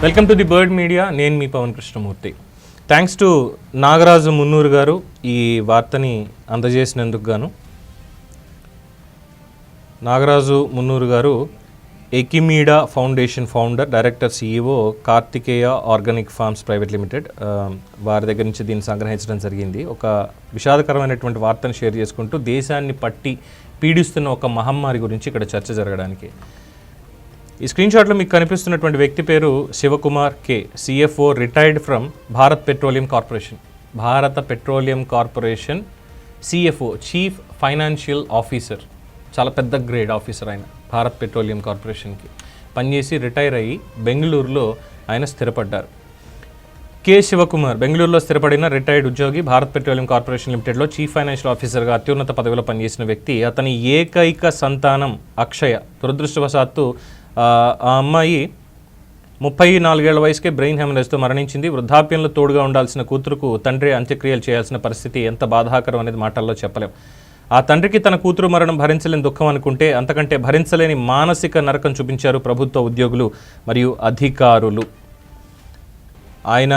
Welcome to the bird media. నేను మీ Pavan Krishnamurthy. Thanks to Nagaraju Munnuru garu ఈ వార్తని అందజేసినందుకు గాను Nagaraju Munnuru garu ఎకిమీడా foundation founder director CEO Karthikeya organic farms private limited వారి దగ్గర నుంచి దీన్ని సంగ్రహించడం జరిగింది. ఒక విషాదకరమైనటువంటి వార్తను షేర్ చేసుకుంటూ దేశాన్ని పట్టి పీడిస్తున్న ఒక మహమ్మారి గురించి ఇక్కడ చర్చ జరగడానికి. ఈ స్క్రీన్ షాట్లో మీకు కనిపిస్తున్నటువంటి వ్యక్తి పేరు Shivakumar K CFO retired from Bharat petroleum corporation Bharat petroleum corporation CFO chief financial officer చాలా పెద్ద గ్రేడ్ ఆఫీసర్ ఆయన భారత్ పెట్రోలియం కార్పొరేషన్కి పనిచేసి రిటైర్ అయ్యి బెంగళూరులో ఆయన స్థిరపడ్డారు. కె శివకుమార్ బెంగళూరులో స్థిరపడిన రిటైర్డ్ ఉద్యోగి భారత్ పెట్రోలియం కార్పొరేషన్ లిమిటెడ్లో చీఫ్ ఫైనాన్షియల్ ఆఫీసర్గా అత్యున్నత పదవిలో పనిచేసిన వ్యక్తి అతని ఏకైక సంతానం అక్షయ. దురదృష్టవశాత్తు ఆ అమ్మాయి ముప్పై నాలుగేళ్ళ వయసుకే బ్రెయిన్ హెమరేజ్తో మరణించింది. వృద్ధాప్యంలో తోడుగా ఉండాల్సిన కూతురుకు తండ్రి అంత్యక్రియలు చేయాల్సిన పరిస్థితి ఎంత బాధాకరం అనేది మాటల్లో చెప్పలేం. ఆ తండ్రికి తన కూతురు మరణం భరించలేని దుఃఖం అనుకుంటే అంతకంటే భరించలేని మానసిక నరకం చూపించారు ప్రభుత్వ ఉద్యోగులు మరియు అధికారులు. ఆయన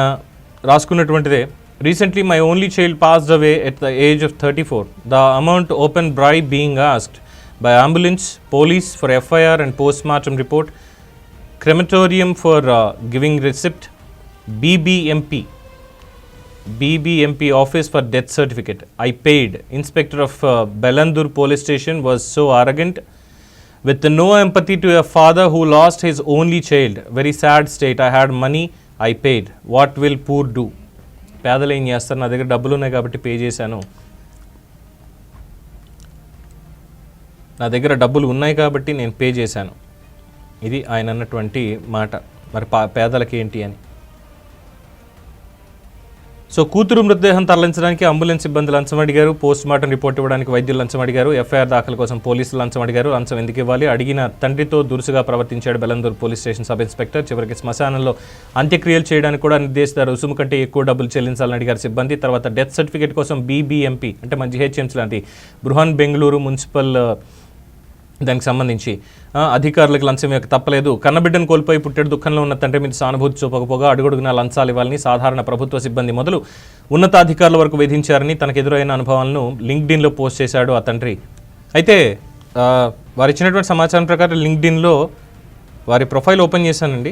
రాసుకున్నటువంటిదే recently my only child passed away at the age of thirty four the amount open bribe being asked by ambulance police for FIR and post mortem report crematorium for giving receipt BBMP BBMP office for death certificate. I paid. Inspector of uh, Belandur police station was so arrogant with no empathy to a father who lost his only child. Very sad state. I had money. I paid. What will poor do? పేదలు ఏం చేస్తారు నా దగ్గర డబ్బులు ఉన్నాయి కాబట్టి pay చేశాను నా దగ్గర డబ్బులు ఉన్నాయి కాబట్టి నేను పే చేశాను. ఇది ఆయన అన్నటువంటి మాట. మరి పా పేదలకి ఏంటి అని. సో కూతురు మృతదేహం తరలించడానికి అంబులెన్స్ సిబ్బంది లంచం అడిగారు. పోస్ట్ మార్టం రిపోర్ట్ ఇవ్వడానికి వైద్యులు లంచం అడిగారు. ఎఫ్ఐఆర్ దాఖలు కోసం పోలీసులు లంచం అడిగారు. లంచం ఎందుకు ఇవ్వాలి? అడిగిన తండ్రితో దురుసుగా ప్రవర్తించాడు Bellandur police station sub inspector. చివరికి శ్మశానంలో అంత్యక్రియలు చేయడానికి కూడా నిర్దేశిస్తారు. రుసుము కంటే ఎక్కువ డబ్బులు చెల్లించాలని అడిగారు సిబ్బంది. తర్వాత డెత్ సర్టిఫికేట్ కోసం బీబీఎంపీ అంటే మన జిహెచ్ఎంసీ లాంటి బృహన్ బెంగళూరు మున్సిపల్ దానికి సంబంధించి అధికారులకు లంచం ఇవ్వక తప్పలేదు. కన్నబిడ్డను కోల్పోయి పుట్టెడు దుఃఖంలో ఉన్న తండ్రి మీద సానుభూతి చూపకపోగా అడుగడుగునా లంచాలు ఇవ్వాలని సాధారణ ప్రభుత్వ సిబ్బంది మొదలు ఉన్నతాధికారుల వరకు విధించారని తనకు ఎదురైన అనుభవాలను లింక్డ్ఇన్లో పోస్ట్ చేశాడు ఆ తండ్రి. అయితే వారు ఇచ్చినటువంటి సమాచారం ప్రకారం లింక్డ్ఇన్లో వారి ప్రొఫైల్ ఓపెన్ చేశానండి.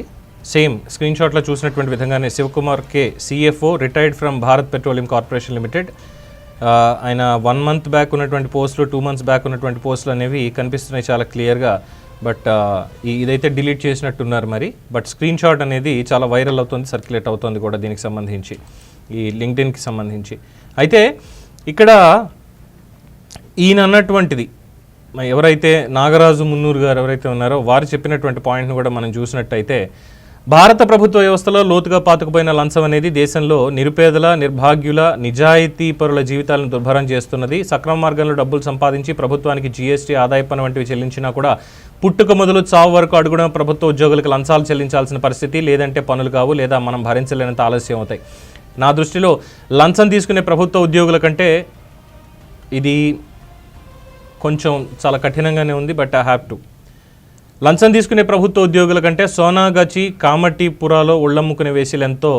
సేమ్ స్క్రీన్ షాట్లో చూసినటువంటి విధంగానే Shivakumar K CFO retired from Bharat petroleum corporation limited. ఆయన వన్ మంత్ బ్యాక్ ఉన్నటువంటి పోస్టులు టూ మంత్స్ బ్యాక్ ఉన్నటువంటి పోస్టులు అనేవి కనిపిస్తున్నాయి చాలా క్లియర్గా బట్ ఇదైతే డిలీట్ చేసినట్టున్నారు మరి. బట్ స్క్రీన్ షాట్ అనేది చాలా వైరల్ అవుతుంది సర్క్యులేట్ అవుతుంది కూడా దీనికి సంబంధించి ఈ లింక్డ్ఇన్కి సంబంధించి. అయితే ఇక్కడ ఈయన అన్నటువంటిది ఎవరైతే నాగరాజు మున్నూరు గారు ఎవరైతే ఉన్నారో వారు చెప్పినటువంటి పాయింట్ను కూడా మనం చూసినట్టయితే భారత ప్రభుత్వ వ్యవస్థలో లోతుగా పాతుకుపోయిన లంచం అనేది దేశంలో నిరుపేదల నిర్భాగ్యుల నిజాయితీ పరుల జీవితాలను దుర్భరం చేస్తున్నది. సక్రమ మార్గంలో డబ్బులు సంపాదించి ప్రభుత్వానికి జీఎస్టీ ఆదాయ పన్ను వంటివి చెల్లించినా కూడా పుట్టుక మొదలు చావు వరకు అడుగున ప్రభుత్వ ఉద్యోగులకు లంచాలు చెల్లించాల్సిన పరిస్థితి లేదంటే పనులు కావు లేదా మనం భరించలేనంత ఆలస్యం అవుతాయి. నా దృష్టిలో లంచం తీసుకునే ప్రభుత్వ ఉద్యోగుల కంటే ఇది కొంచెం చాలా కఠినంగానే ఉంది బట్ ఐ హ్యావ్ టు. లంచం తీసుకునే ప్రభుత్వ ఉద్యోగుల కంటే సోనాగచి కామటిపురాలో ఉళ్ళమ్ముకునే వేసీలెంతో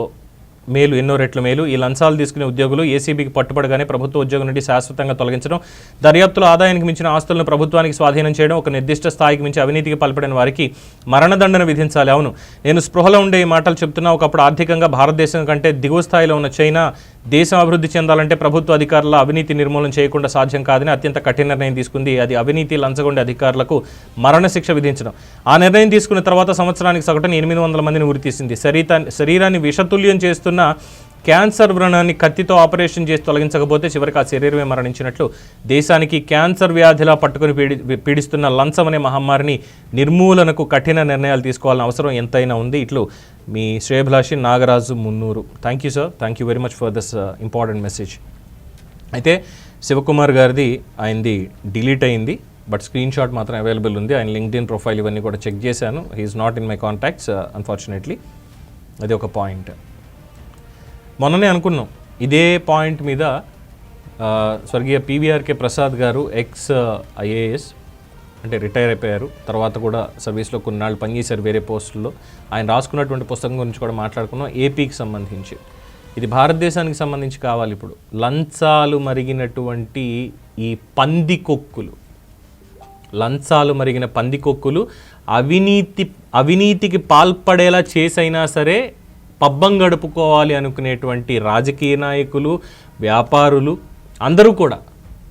మేలు ఎన్నో రెట్ల మేలు. ఈ లంచాలు తీసుకునే ఉద్యోగులు ఏసీబీకి పట్టుబడగానే ప్రభుత్వ ఉద్యోగం నుండి శాశ్వతంగా తొలగించడం దర్యాప్తుల ఆదాయానికి మించిన ఆస్తులను ప్రభుత్వానికి స్వాధీనం చేయడం ఒక నిర్దిష్ట స్థాయికి మించి అవినీతికి పాల్పడిన వారికి మరణదండన విధించాలి. అవును నేను స్పృహలో ఉండే ఈ మాటలు చెప్తున్నా. ఒకప్పుడు ఆర్థికంగా భారతదేశం కంటే దిగువ స్థాయిలో ఉన్న చైనా దేశం అభివృద్ధి చెందాలంటే ప్రభుత్వ అధికారుల అవినీతి నిర్మూలన చేయకుండా సాధ్యం కాదని అత్యంత కఠిన నిర్ణయం తీసుకుంది. అది అవినీతి లంచగొండే అధికారులకు మరణశిక్ష విధించడం. ఆ నిర్ణయం తీసుకున్న తర్వాత సంవత్సరానికి సగటున ఎనిమిది వందల మందిని ఉరితీసింది శరీరా శరీరాన్ని విషతుల్యం చేస్తున్న క్యాన్సర్ వ్రణాన్ని కత్తితో ఆపరేషన్ చేసి తొలగించకపోతే చివరికి ఆ శరీరమే మరణించినట్లు దేశానికి క్యాన్సర్ వ్యాధిలా పట్టుకుని పీడి పీడిస్తున్న లంచం అనే మహమ్మారిని నిర్మూలనకు కఠిన నిర్ణయాలు తీసుకోవాలని అవసరం ఎంతైనా ఉంది. ఇట్లు మీ శ్రేయభిలాషి Nagaraju Munnuru. Thank you sir thank you very much for this important message అయితే శివకుమార్ గారిది ఆయనది డిలీట్ అయింది బట్ స్క్రీన్ షాట్ మాత్రం అవైలబుల్ ఉంది. ఆయన లింక్డ్ఇన్ ప్రొఫైల్ ఇవన్నీ కూడా చెక్ చేశాను. He's not in my contacts unfortunately అది ఒక పాయింట్. మొన్ననే అనుకున్నాం. ఇదే పాయింట్ మీద స్వర్గీయ పీవీఆర్కే ప్రసాద్ గారు ఎక్స్ ఐఏఎస్ అంటే రిటైర్ అయిపోయారు. తర్వాత కూడా సర్వీస్లో కొన్నాళ్ళు పనిచేశారు వేరే పోస్టుల్లో. ఆయన రాసుకున్నటువంటి పుస్తకం గురించి కూడా మాట్లాడుకున్నాం. ఏపీకి సంబంధించి. ఇది భారతదేశానికి సంబంధించి కావాలి ఇప్పుడు. లంచాలు మరిగినటువంటి ఈ పందికొక్కులు. లంచాలు మరిగిన పందికొక్కులు అవినీతి అవినీతికి పాల్పడేలా చేసైనా సరే పబ్బం గడుపుకోవాలి అనుకునేటువంటి రాజకీయ నాయకులు వ్యాపారులు అందరూ కూడా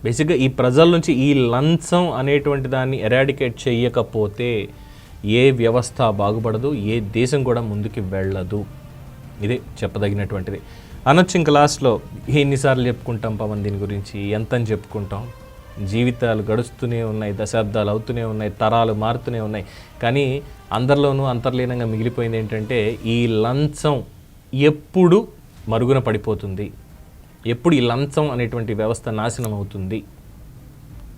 బేసిక్గా ఈ ప్రజల నుంచి ఈ లంచం అనేటువంటి దాన్ని ఎరాడికేట్ చేయకపోతే ఏ వ్యవస్థ బాగుపడదు ఏ దేశం కూడా ముందుకు వెళ్ళదు. ఇదే చెప్పదగినటువంటిది. అనొచ్చు ఇంక లాస్ట్లో ఎన్నిసార్లు చెప్పుకుంటాం పవన్ దీని గురించి ఎంత అని చెప్పుకుంటాం? జీవితాలు గడుస్తూనే ఉన్నాయి దశాబ్దాలు అవుతూనే ఉన్నాయి తరాలు మారుతూనే ఉన్నాయి. కానీ అందరిలోనూ అంతర్లీనంగా మిగిలిపోయింది ఏంటంటే ఈ లంచం ఎప్పుడు మరుగున పడిపోతుంది? ఎప్పుడు ఈ లంచం అనేటువంటి వ్యవస్థ నాశనం అవుతుంది?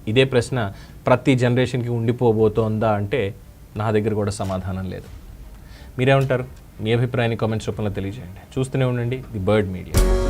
ఇదే ప్రశ్న ప్రతి జనరేషన్కి ఉండిపోబోతోందా అంటే నా దగ్గర కూడా సమాధానం లేదు. మీరేమంటారు? మీ అభిప్రాయాన్ని కామెంట్స్ రూపంలో తెలియజేయండి. చూస్తూనే ఉండండి. The bird media.